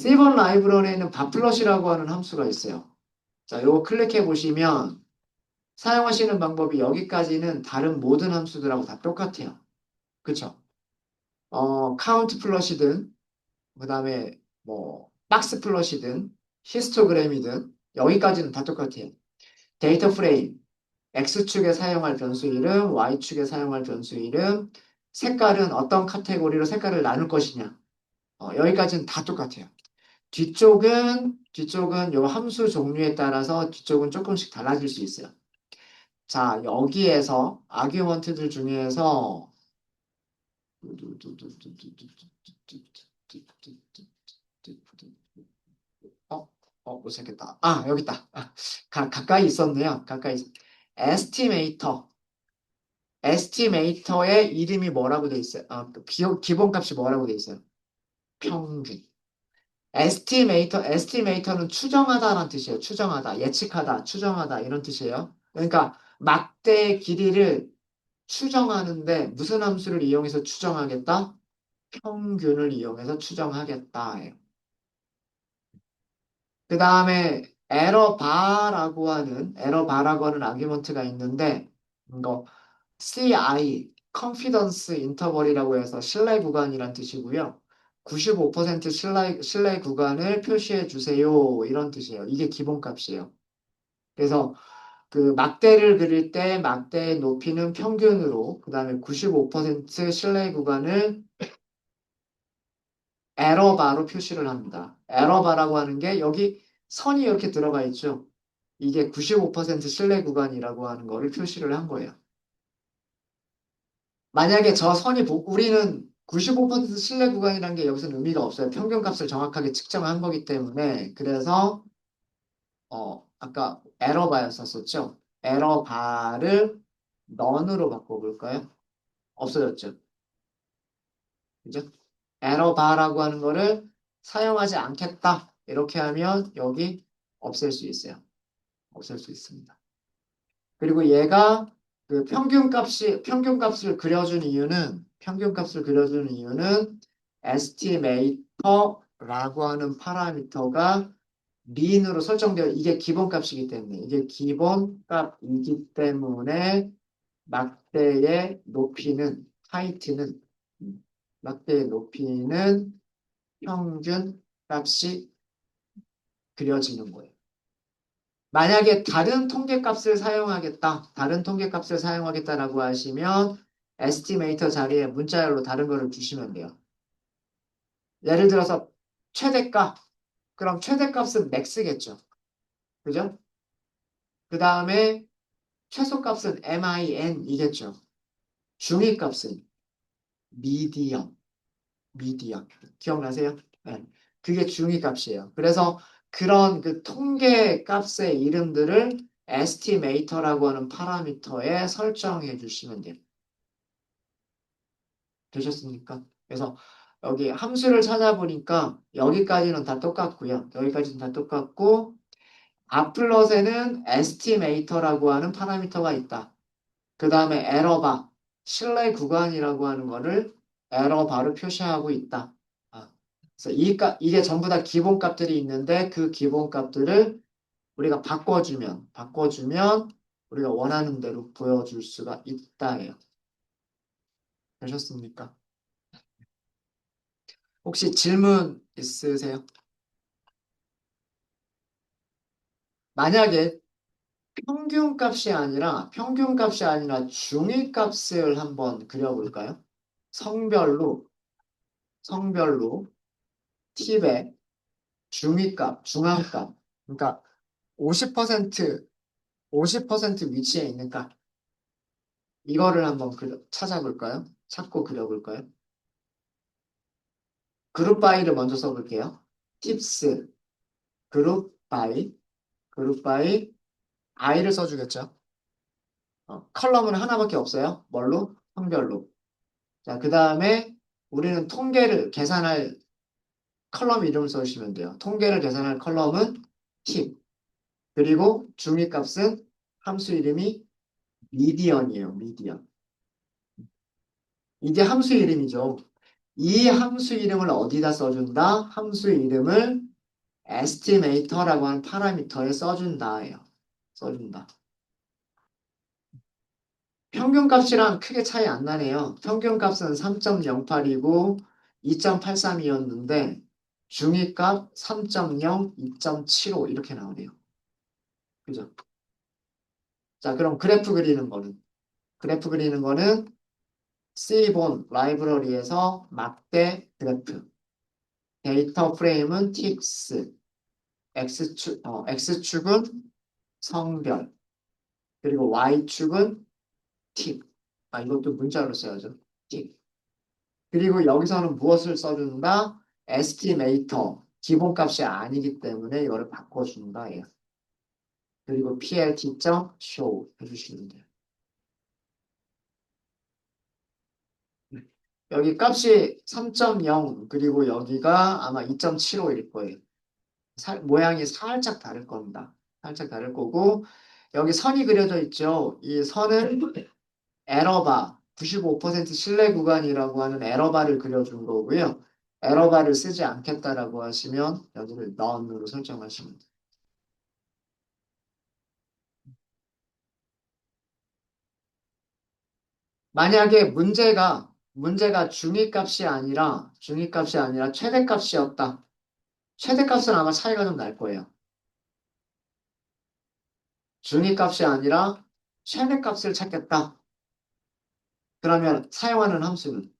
C1 라이브러리에는 바플럿이라고 하는 함수가 있어요. 자, 요거 클릭해 보시면 사용하시는 방법이 여기까지는 다른 모든 함수들하고 다 똑같아요. 그쵸? 어, 카운트 플러시든, 그 다음에 뭐, 박스 플러시든, 히스토그램이든, 여기까지는 다 똑같아요. 데이터 프레임, X축에 사용할 변수 이름, Y축에 사용할 변수 이름, 색깔은 어떤 카테고리로 색깔을 나눌 것이냐. 어, 여기까지는 다 똑같아요. 뒤쪽은, 뒤쪽은 요 함수 종류에 따라서 뒤쪽은 조금씩 달라질 수 있어요. 자, 여기에서 아규먼트들 중에서 어, 어, 못 찾겠다. 아, 여기 있다. 아, 가, 가까이 있었네요. 가까이. 있... 에스티메이터. 에스티메이터의 이름이 뭐라고 돼 있어요? 아, 기본값이 뭐라고 돼 있어요? 평균. 에스티메이터, 에스티메이터는 추정하다라는 뜻이에요. 추정하다, 예측하다, 추정하다 이런 뜻이에요. 그러니까 막대의 길이를 추정하는데 무슨 함수를 이용해서 추정하겠다? 평균을 이용해서 추정하겠다. 그 다음에 에러 바라고 하는 에러 바라고 하는 아규먼트가 있는데 이거 CI confidence interval이라고 해서 신뢰 구간이란 뜻이고요. 95% 신뢰, 신뢰 구간을 표시해 주세요. 이런 뜻이에요. 이게 기본값이에요. 그래서 그 막대를 그릴 때 막대의 높이는 평균으로 그 다음에 95% 신뢰 구간을 에러바로 표시를 합니다. 에러바라고 하는 게 여기 선이 이렇게 들어가 있죠. 이게 95% 신뢰 구간이라고 하는 거를 표시를 한 거예요. 만약에 저 선이 우리는 95% 신뢰 구간이라는 게 여기서는 의미가 없어요. 평균값을 정확하게 측정한 거기 때문에 그래서 어 아까 에러바였었죠. 에러바를 넌으로 바꿔볼까요? 없어졌죠. 그죠? 에러바라고 하는 거를 사용하지 않겠다. 이렇게 하면 여기 없앨 수 있어요. 없앨 수 있습니다. 그리고 얘가 그 평균값이 평균값을 그려준 이유는 평균값을 그려주는 이유는 estimator라고 하는 파라미터가 mean으로 설정되어 이게 기본값이기 때문에 이게 기본값이기 때문에 막대의 높이는 하이트는 막대의 높이는 평균 값이 그려지는 거예요. 만약에 다른 통계값을 사용하겠다, 다른 통계값을 사용하겠다라고 하시면 에스티메이터 자리에 문자열로 다른 거를 주시면 돼요. 예를 들어서 최대값, 그럼 최대값은 맥스겠죠. 그죠? 그 다음에 최소값은 MIN이겠죠. 중위값은 미디엄, 미디엄. 기억나세요? 네. 그게 중위값이에요. 그래서 그런 그 통계 값의 이름들을 에스티메이터라고 하는 파라미터에 설정해 주시면 돼요. 되셨습니까? 그래서 여기 함수를 찾아보니까 여기까지는 다 똑같고요. 여기까지는 다 똑같고 아플럿에는 에스티메이터라고 하는 파라미터가 있다. 그 다음에 에러바, 신뢰 구간이라고 하는 거를 에러바로 표시하고 있다. 아, 그래서 이 값, 이게 전부 다 기본값들이 있는데 그 기본값들을 우리가 바꿔주면, 바꿔주면 우리가 원하는 대로 보여줄 수가 있다 예요. 되셨습니까? 혹시 질문 있으세요? 만약에 평균값이 아니라 평균값이 아니라 중위값을 한번 그려볼까요? 성별로 성별로 팁에 중위값, 중앙값 그러니까 50% 50% 위치에 있는 값 이거를 한번 그려, 찾아볼까요? 찾고 그려볼까요? 그룹 바이를 먼저 써볼게요. 팁스 그룹 바이 그룹 바이 i를 써주겠죠. 어, 컬럼은 하나밖에 없어요. 뭘로? 성별로. 자, 그 다음에 우리는 통계를 계산할 컬럼 이름을 써주시면 돼요. 통계를 계산할 컬럼은 팁. 그리고 중위값은 함수 이름이 미디언이에요. 미디언. 이게 함수 이름이죠. 이 함수 이름을 어디다 써준다? 함수 이름을 estimator라고 하는 파라미터에 써준다예요. 써준다. 평균값이랑 크게 차이 안 나네요. 평균값은 3.08이고 2.83이었는데 중위값 3.0, 2.75 이렇게 나오네요. 그죠? 자, 그럼 그래프 그리는 거는 그래프 그리는 거는 C본 라이브러리에서 막대 그래프 데이터 프레임은 TX X축, 어, X축은 성별 그리고 Y축은 팁. 아, 이것도 문자로 써야죠. 팁. 그리고 여기서는 무엇을 써준다? 에스티메이터. 기본값이 아니기 때문에 이거를 바꿔준다. 예. 그리고 plt.show 해주시면 돼요. 여기 값이 3.0 그리고 여기가 아마 2.75일 거예요. 살, 모양이 살짝 다를 겁니다. 살짝 다를 거고 여기 선이 그려져 있죠. 이 선은 에러바 95% 신뢰 구간이라고 하는 에러바를 그려준 거고요. 에러바를 쓰지 않겠다라고 하시면 여기를 none으로 설정하시면 돼요. 만약에 문제가 문제가 중위값이 아니라 중위값이 아니라 최대값이었다. 최대값은 아마 차이가 좀 날 거예요. 중위값이 아니라 최대값을 찾겠다. 그러면 사용하는 함수는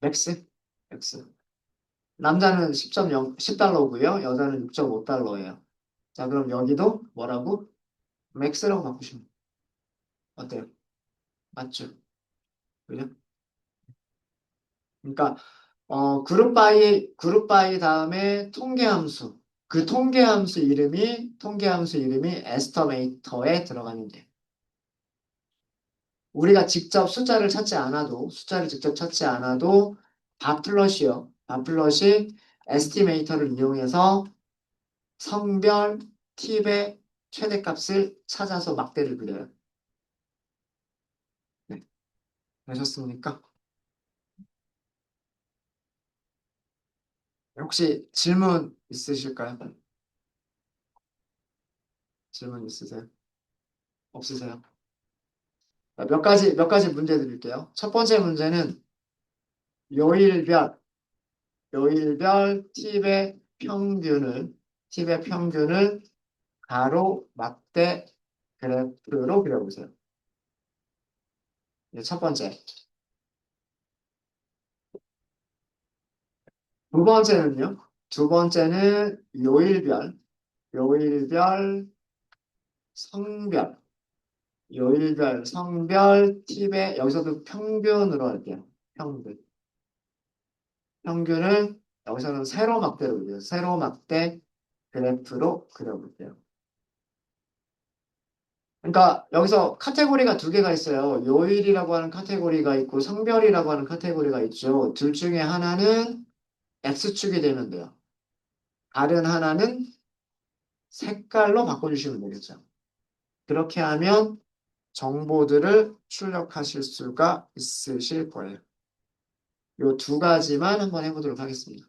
맥스? 맥스. 남자는 10.0, 10달러고요. 여자는 6.5달러예요. 자, 그럼 여기도 뭐라고? 맥스라고 바꾸시면 어때요? 맞죠? 그죠? 그러니까 어, 그룹 바이 그룹 바이 다음에 통계 함수. 그 통계 함수 이름이 통계 함수 이름이 에스터메이터에 들어가면 돼. 우리가 직접 숫자를 찾지 않아도 숫자를 직접 찾지 않아도 바플럿이요. 바플럿이 에스티메이터를 이용해서 성별 팁의 최대값을 찾아서 막대를 그려요. 네. 되셨습니까? 혹시 질문 있으실까요? 질문 있으세요? 없으세요? 몇 가지, 몇 가지 문제 드릴게요. 첫 번째 문제는 요일별, 요일별 팁의 평균을, 팁의 평균을 가로, 막대, 그래프로 그려보세요. 첫 번째. 두 번째는요? 두 번째는 요일별, 요일별, 성별, 요일별, 성별, 팁에 여기서도 평균으로 할게요. 평균. 평균을 여기서는 세로 막대로 그려요. 세로 막대 그래프로 그려볼게요. 그러니까 여기서 카테고리가 두 개가 있어요. 요일이라고 하는 카테고리가 있고 성별이라고 하는 카테고리가 있죠. 둘 중에 하나는 X축이 되면 돼요. 다른 하나는 색깔로 바꿔주시면 되겠죠. 그렇게 하면 정보들을 출력하실 수가 있으실 거예요. 이 두 가지만 한번 해보도록 하겠습니다.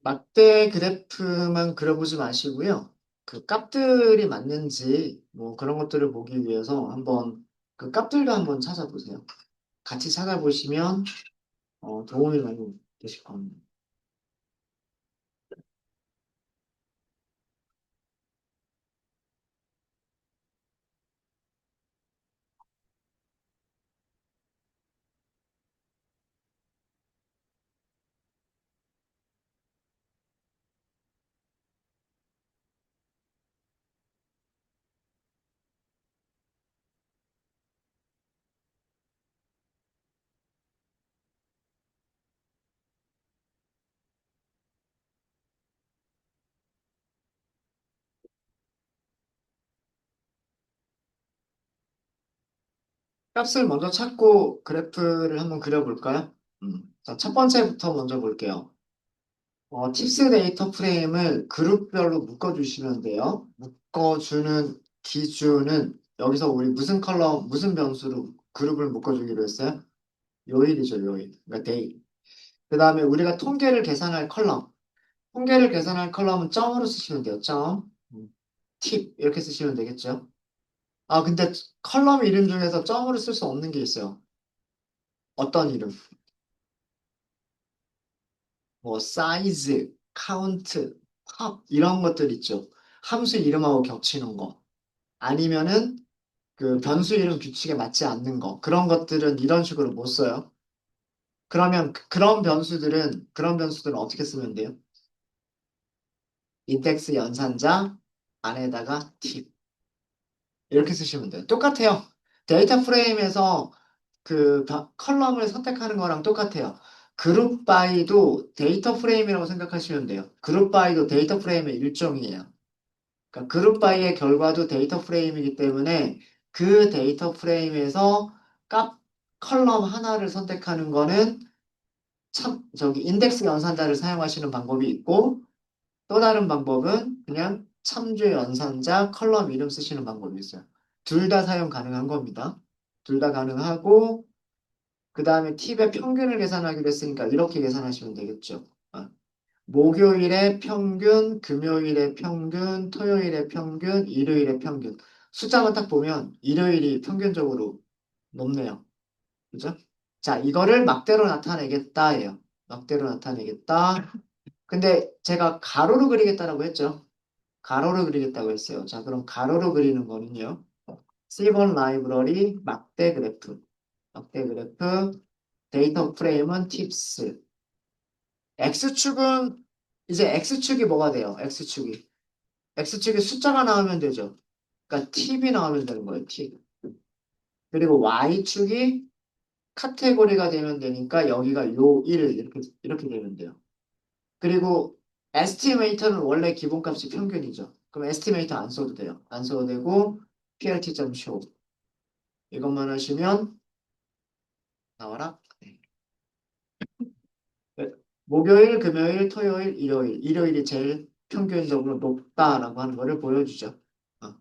막대 그래프만 그려보지 마시고요. 그 값들이 맞는지 뭐 그런 것들을 보기 위해서 한번 그 값들도 한번 찾아보세요. 같이 찾아보시면 어, 도움이 많이 되실 겁니다. 값을 먼저 찾고 그래프를 한번 그려볼까요? 음. 자, 첫 번째부터 먼저 볼게요. 어, 팁스 데이터 프레임을 그룹별로 묶어주시면 돼요. 묶어주는 기준은 여기서 우리 무슨 컬러, 무슨 변수로 그룹을 묶어주기로 했어요? 요일이죠, 요일. 그러니까 데이. 그 다음에 우리가 통계를 계산할 컬럼. 통계를 계산할 컬럼은 점으로 쓰시면 돼요, 점. 음. 팁, 이렇게 쓰시면 되겠죠. 아, 근데 컬럼 이름 중에서 점으로 쓸 수 없는 게 있어요. 어떤 이름? 뭐 사이즈, 카운트, 팝 이런 것들 있죠. 함수 이름하고 겹치는 거. 아니면은 그 변수 이름 규칙에 맞지 않는 거. 그런 것들은 이런 식으로 못 써요. 그러면 그- 그런 변수들은 그런 변수들은 어떻게 쓰면 돼요? 인덱스 연산자 안에다가 팁 이렇게 쓰시면 돼요. 똑같아요. 데이터 프레임에서 그 바- 컬럼을 선택하는 거랑 똑같아요. 그룹 바이도 데이터 프레임이라고 생각하시면 돼요. 그룹 바이도 데이터 프레임의 일종이에요. 그러니까 그룹 바이의 결과도 데이터 프레임이기 때문에 그 데이터 프레임에서 값 컬럼 하나를 선택하는 거는 참 저기 인덱스 연산자를 사용하시는 방법이 있고 또 다른 방법은 그냥 참조 연산자 컬럼 이름 쓰시는 방법이 있어요. 둘 다 사용 가능한 겁니다. 둘 다 가능하고 그 다음에 팁의 평균을 계산하기로 했으니까 이렇게 계산하시면 되겠죠. 아, 목요일의 평균, 금요일의 평균, 토요일의 평균, 일요일의 평균. 숫자만 딱 보면 일요일이 평균적으로 높네요. 그죠? 자, 이거를 막대로 나타내겠다예요. 막대로 나타내겠다. 근데 제가 가로로 그리겠다라고 했죠. 가로로 그리겠다고 했어요. 자, 그럼 가로로 그리는 거는요. C1 라이브러리 막대 그래프. 막대 그래프. 데이터 프레임은 팁스. X축은 이제 X축이 뭐가 돼요? X축이. X축에 숫자가 나오면 되죠. 그러니까 팁이 나오면 되는 거예요. 팁. 그리고 Y축이 카테고리가 되면 되니까 여기가 요 1 이렇게 이렇게 되면 돼요. 그리고 에스티메이터는 원래 기본값이 평균이죠. 그럼 에스티메이터 안 써도 돼요. 안 써도 되고 plt.show 이것만 하시면 나와라. 네. 네. 목요일, 금요일, 토요일, 일요일. 일요일이 제일 평균적으로 높다라고 하는 거를 보여주죠. 어.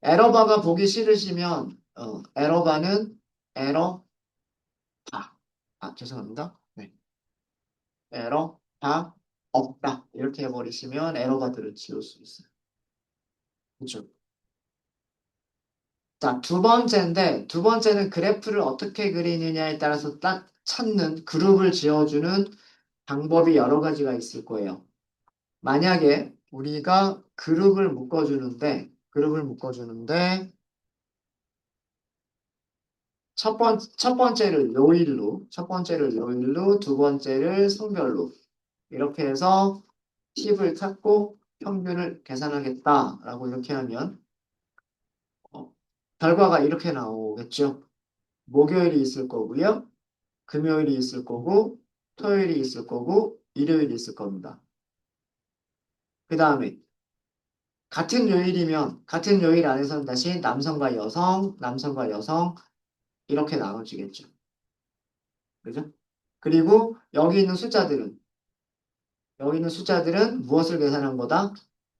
에러바가 보기 싫으시면 어, 에러바는 에러 바. 아 죄송합니다. 네. 에러 바 없다. 이렇게 해버리시면 에러바들을 지울 수 있어요. 그렇죠? 자, 두 번째인데, 두 번째는 그래프를 어떻게 그리느냐에 따라서 딱 찾는 그룹을 지어주는 방법이 여러 가지가 있을 거예요. 만약에 우리가 그룹을 묶어주는데, 그룹을 묶어주는데, 첫 번, 첫 번째를 요일로, 첫 번째를 요일로, 두 번째를 성별로, 이렇게 해서 팁을 찾고 평균을 계산하겠다라고 이렇게 하면, 어, 결과가 이렇게 나오겠죠. 목요일이 있을 거고요. 금요일이 있을 거고, 토요일이 있을 거고, 일요일이 있을 겁니다. 그 다음에 같은 요일이면 같은 요일 안에서는 다시 남성과 여성, 남성과 여성 이렇게 나눠지겠죠. 그죠? 그리고 여기 있는 숫자들은 여기 있는 숫자들은 무엇을 계산한 거다?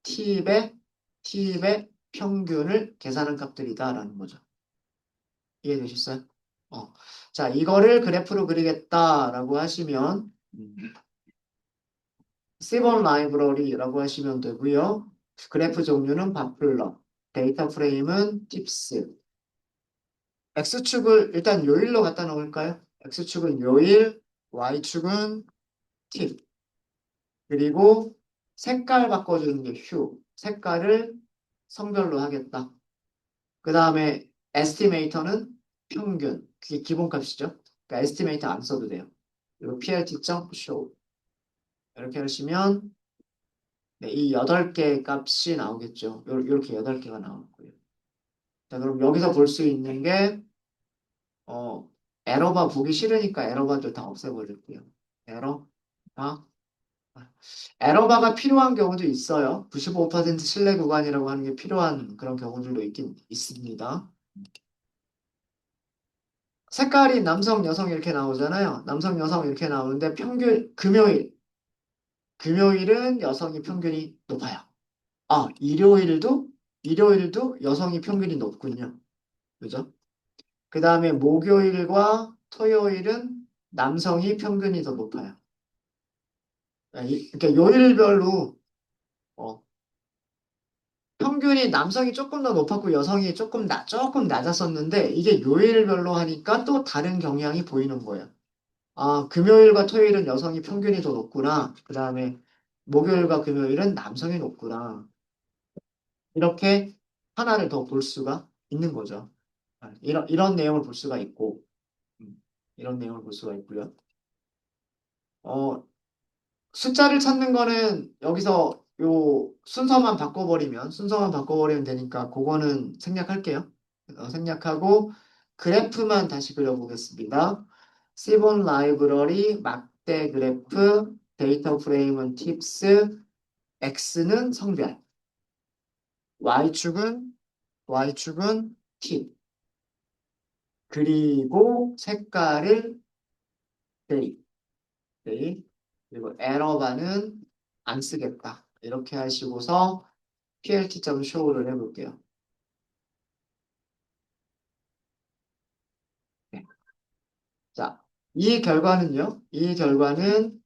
팁의 팁의 평균을 계산한 값들이다라는 거죠. 이해되셨어요? 어. 자, 이거를 그래프로 그리겠다라고 하시면 음. C본 라이브러리라고 하시면 되고요. 그래프 종류는 바플러, 데이터 프레임은 팁스. X축을 일단 요일로 갖다 놓을까요? X축은 요일, Y축은 팁. 그리고 색깔 바꿔주는 게 휴. 색깔을 성별로 하겠다. 그 다음에 에스티메이터는 평균. 그게 기본값이죠. 그러니까 에스티메이터 안 써도 돼요. 그리고 plt.show. 이렇게 하시면 네, 이 8개 값이 나오겠죠. 요- 요렇게 8개가 나오고요. 자, 그럼 여기서 볼 수 있는 게 어, 에러바 보기 싫으니까 에러바들 다 없애버릴게요. 에러, 바, 에러바가 필요한 경우도 있어요. 95% 신뢰 구간이라고 하는 게 필요한 그런 경우들도 있긴 있습니다. 색깔이 남성, 여성 이렇게 나오잖아요. 남성, 여성 이렇게 나오는데 평균, 금요일. 금요일은 여성이 평균이 높아요. 아, 일요일도? 일요일도 여성이 평균이 높군요. 그죠? 그 다음에 목요일과 토요일은 남성이 평균이 더 높아요. 아, 이- 그러니까 요일별로 어, 평균이 남성이 조금 더 높았고 여성이 조금 낮 조금 낮았었는데 이게 요일별로 하니까 또 다른 경향이 보이는 거예요. 아, 금요일과 토요일은 여성이 평균이 더 높구나. 그 다음에 목요일과 금요일은 남성이 높구나. 이렇게 하나를 더 볼 수가 있는 거죠. 아, 이런 이런 내용을 볼 수가 있고 음, 이런 내용을 볼 수가 있고요. 어, 숫자를 찾는 거는 여기서 요 순서만 바꿔버리면 순서만 바꿔버리면 되니까 그거는 생략할게요. 어, 생략하고 그래프만 다시 그려보겠습니다. C본 라이브러리 막대 그래프 데이터 프레임은 팁스 X는 성별 Y축은 Y축은 팁 그리고 색깔을 데이 데이 그리고 에러바는 안 쓰겠다. 이렇게 하시고서 plt.show를 해볼게요. 네. 자, 이 결과는요. 이 결과는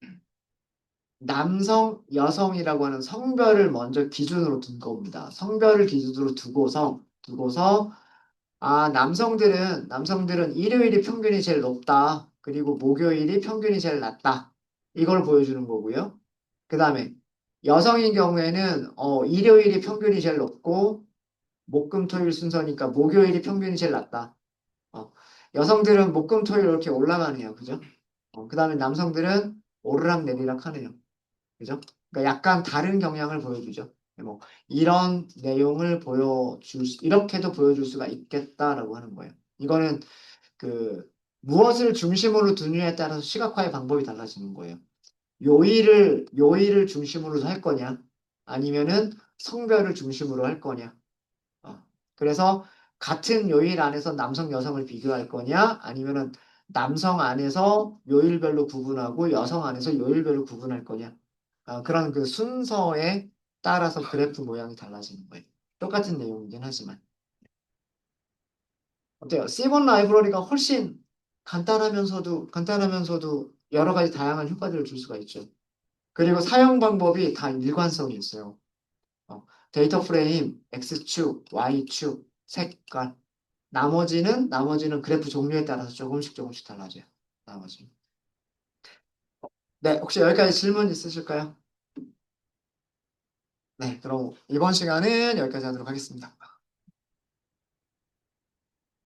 남성, 여성이라고 하는 성별을 먼저 기준으로 둔 겁니다. 성별을 기준으로 두고서 두고서 아, 남성들은 남성들은 일요일이 평균이 제일 높다. 그리고 목요일이 평균이 제일 낮다. 이걸 보여주는 거고요. 그 다음에 여성인 경우에는 어, 일요일이 평균이 제일 높고 목금토일 순서니까 목요일이 평균이 제일 낮다. 어, 여성들은 목금토일 이렇게 올라가네요. 그죠? 어, 그 다음에 남성들은 오르락 내리락 하네요. 그죠? 그러니까 약간 다른 경향을 보여주죠. 뭐 이런 내용을 보여줄 수, 이렇게도 보여줄 수가 있겠다라고 하는 거예요. 이거는 그 무엇을 중심으로 두느냐에 따라서 시각화의 방법이 달라지는 거예요. 요일을 요일을 중심으로 할 거냐? 아니면은 성별을 중심으로 할 거냐? 어, 그래서 같은 요일 안에서 남성 여성을 비교할 거냐? 아니면은 남성 안에서 요일별로 구분하고 여성 안에서 요일별로 구분할 거냐? 어, 그런 그 순서에 따라서 그래프 모양이 달라지는 거예요. 똑같은 내용이긴 하지만. 어때요? C본 라이브러리가 훨씬 간단하면서도 간단하면서도 여러 가지 다양한 효과들을 줄 수가 있죠. 그리고 사용 방법이 다 일관성이 있어요. 어, 데이터 프레임, X축, Y축, 색깔. 나머지는 나머지는 그래프 종류에 따라서 조금씩 조금씩 달라져요. 나머지. 네, 혹시 여기까지 질문 있으실까요? 네, 그럼 이번 시간은 여기까지 하도록 하겠습니다.